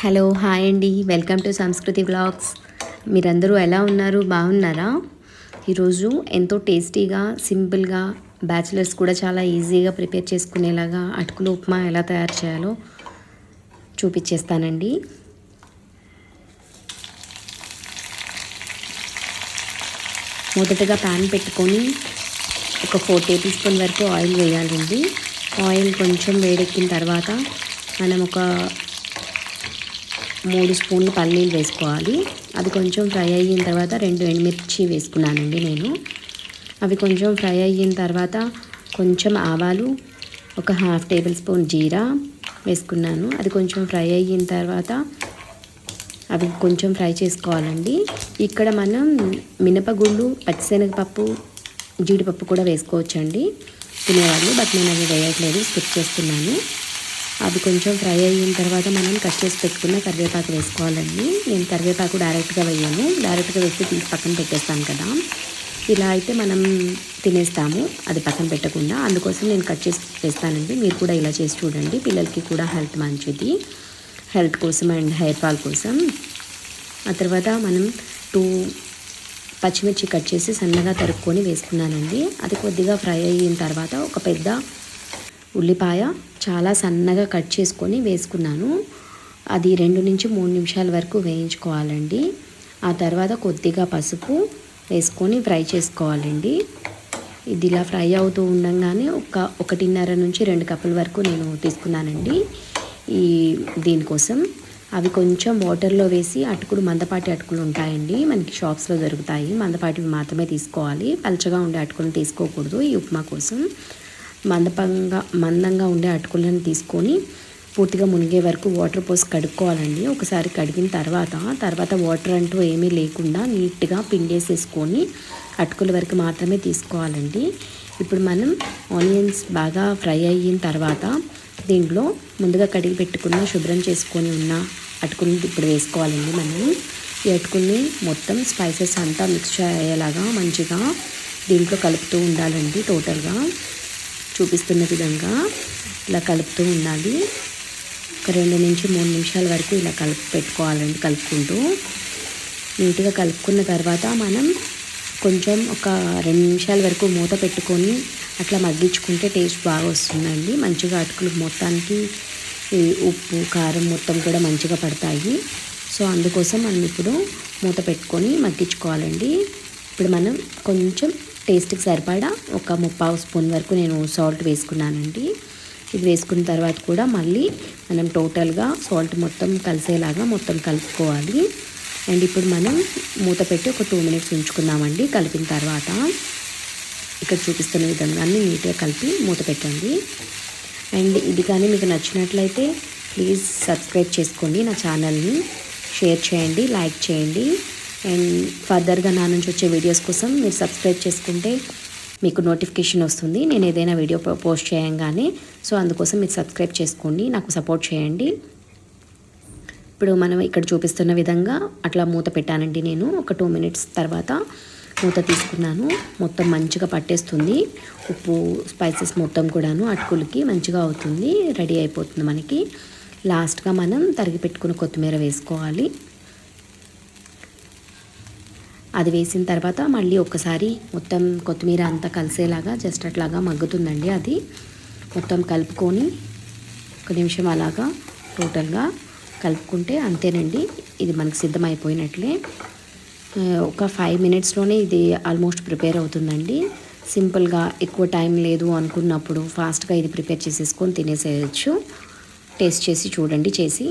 Hello hi అండి. Welcome to సంస్కృతి blogs మీరందరూ ఎలా ఉన్నారు? బాగున్నారా? ఈరోజు ఎంతో టేస్టీగా సింపుల్గా బ్యాచిలర్స్ కూడా చాలా ఈజీగా ప్రిపేర్ చేసుకునేలాగా అటుకులు ఉప్మా ఎలా తయారు చేయాలో చూపించేస్తానండి మొదటగా ప్యాన్ పెట్టుకొని ఒక ఫోర్ టేబుల్ స్పూన్ వరకు ఆయిల్ వేయాలండి. ఆయిల్ కొంచెం వేడెక్కిన తర్వాత మనం ఒక మూడు స్పూన్లు పల్లీలు వేసుకోవాలి. అది కొంచెం ఫ్రై అయిన తర్వాత రెండు ఎండుమిర్చి వేసుకున్నానండి నేను. అవి కొంచెం ఫ్రై అయిన తర్వాత కొంచెం ఆవాలు ఒక హాఫ్ టేబుల్ స్పూన్ జీరా వేసుకున్నాను. అది కొంచెం ఫ్రై అయిన తర్వాత అవి కొంచెం ఫ్రై చేసుకోవాలండి. ఇక్కడ మనం మినపగుళ్ళు పచ్చిశనగపప్పు జీడిపప్పు కూడా వేసుకోవచ్చండి. తినేవాళ్ళు బట్ నేను అవి వేయట్లేదు స్కిప్ చేస్తున్నాను. అది కొంచెం ఫ్రై అయిన తర్వాత మనం కట్ చేసి పెట్టుకున్న కరివేపాకు వేసుకోవాలండి. నేను కరివేపాకు డైరెక్ట్గా వేయను. డైరెక్ట్గా వేసి తీసి పక్కన పెట్టేస్తాను కదా. ఇలా అయితే మనం తినేస్తాము. అది పక్కన పెట్టకుండా. అందుకోసం నేను కట్ చేసి వేస్తానండి. మీరు కూడా ఇలా చేసి చూడండి. పిల్లలకి కూడా హెల్త్ మంచిది. హెల్త్ కోసం అండ్ హెయిర్ ఫాల్ కోసం. ఆ తర్వాత మనం టూ పచ్చిమిర్చి కట్ చేసి సన్నగా తరుక్కొని వేసుకున్నానండి. అది కొద్దిగా ఫ్రై అయిన తర్వాత ఒక పెద్ద ఉల్లిపాయ చాలా సన్నగా కట్ చేసుకొని వేసుకున్నాను. అది రెండు నుంచి మూడు నిమిషాల వరకు వేయించుకోవాలండి. ఆ తర్వాత కొద్దిగా పసుపు వేసుకొని ఫ్రై చేసుకోవాలండి. ఇది ఇలా ఫ్రై అవుతూ ఉండగానే ఒక ఒకటిన్నర నుంచి రెండు కప్పుల వరకు నేను తీసుకున్నానండి. ఈ దీనికోసం అవి కొంచెం వాటర్లో వేసి అటుకులు మందపాటి అటుకులు ఉంటాయండి. మనకి షాప్స్లో దొరుకుతాయి. మందపాటివి మాత్రమే తీసుకోవాలి. పలచగా ఉండే అటుకులు తీసుకోకూడదు ఈ ఉప్మా కోసం. మందపంగా మందంగా ఉండే అటుకులను తీసుకొని పూర్తిగా మునిగే వరకు వాటర్ పోసి కడుక్కోవాలండి. ఒకసారి కడిగిన తర్వాత తర్వాత వాటర్ అంటూ ఏమీ లేకుండా నీట్గా పిండేసేసుకొని అటుకుల వరకు మాత్రమే తీసుకోవాలండి. ఇప్పుడు మనం ఆనియన్స్ బాగా ఫ్రై అయిన తర్వాత దీంట్లో ముందుగా కడిగి పెట్టుకున్న శుభ్రం చేసుకొని ఉన్న అటుకుని ఇప్పుడు వేసుకోవాలండి మనం. ఈ అటుకుల్ని మొత్తం స్పైసెస్ అంతా మిక్స్ అయ్యేలాగా మంచిగా దీంట్లో కలుపుతూ ఉండాలండి టోటల్గా. చూపిస్తున్న విధంగా ఇలా కలుపుతూ ఉండాలి. ఒక రెండు నుంచి మూడు నిమిషాల వరకు ఇలా కలుపు పెట్టుకోవాలండి కలుపుకుంటూ. నీట్గా కలుపుకున్న తర్వాత మనం కొంచెం ఒక రెండు నిమిషాల వరకు మూత పెట్టుకొని అట్లా మగ్గించుకుంటే టేస్ట్ బాగా వస్తుందండి. మంచిగా అటుకులు మొత్తానికి ఉప్పు కారం మొత్తం కూడా మంచిగా పడతాయి. సో అందుకోసం మనం ఇప్పుడు మూత పెట్టుకొని మగ్గించుకోవాలండి. ఇప్పుడు మనం కొంచెం టేస్ట్కి సరిపడా ఒక ముప్పావు స్పూన్ వరకు నేను సాల్ట్ వేసుకున్నానండి. ఇది వేసుకున్న తర్వాత కూడా మళ్ళీ మనం టోటల్గా సాల్ట్ మొత్తం కలిసేలాగా మొత్తం కలుపుకోవాలి. అండ్ ఇప్పుడు మనం మూత పెట్టి ఒక టూ మినిట్స్ ఉంచుకుందామండి కలిపిన తర్వాత. ఇక్కడ చూపిస్తున్న విధంగా నీట్గా కలిపి మూత పెట్టండి. అండ్ ఇది కానీ మీకు నచ్చినట్లయితే ప్లీజ్ సబ్స్క్రైబ్ చేసుకోండి నా ఛానల్ని. షేర్ చేయండి లైక్ చేయండి. అండ్ ఫర్దర్గా నా నుంచి వచ్చే వీడియోస్ కోసం మీరు సబ్స్క్రైబ్ చేసుకుంటే మీకు నోటిఫికేషన్ వస్తుంది. నేను ఏదైనా వీడియో పోస్ట్ చేయంగానే సో అందుకోసం మీరు సబ్స్క్రైబ్ చేసుకోండి. నాకు సపోర్ట్ చేయండి. ఇప్పుడు మనం ఇక్కడ చూపిస్తున్న విధంగా అట్లా మూత పెట్టానండి నేను. ఒక టూ మినిట్స్ తర్వాత మూత తీసుకున్నాను. మొత్తం మంచిగా పట్టేస్తుంది. ఉప్పు స్పైసెస్ మొత్తం కూడాను అటుకులకి మంచిగా అవుతుంది. రెడీ అయిపోతుంది మనకి. లాస్ట్గా మనం తరిగి పెట్టుకున్న కొత్తిమీర వేసుకోవాలి. అది వేసిన తర్వాత మళ్ళీ ఒక్కసారి మొత్తం కొత్తిమీర అంతా కలిసేలాగా జస్ట్ అట్లాగా మగ్గుతుందండి అది. మొత్తం కలుపుకొని ఒక నిమిషం అలాగా టోటల్గా కలుపుకుంటే అంతేనండి. ఇది మనకు సిద్ధమైపోయినట్లే. ఒక ఫైవ్ మినిట్స్లోనే ఇది ఆల్మోస్ట్ ప్రిపేర్ అవుతుందండి. సింపుల్గా ఎక్కువ టైం లేదు అనుకున్నప్పుడు ఫాస్ట్గా ఇది ప్రిపేర్ చేసేసుకొని తినేసేయచ్చు. టేస్ట్ చేసి చూడండి చేసి.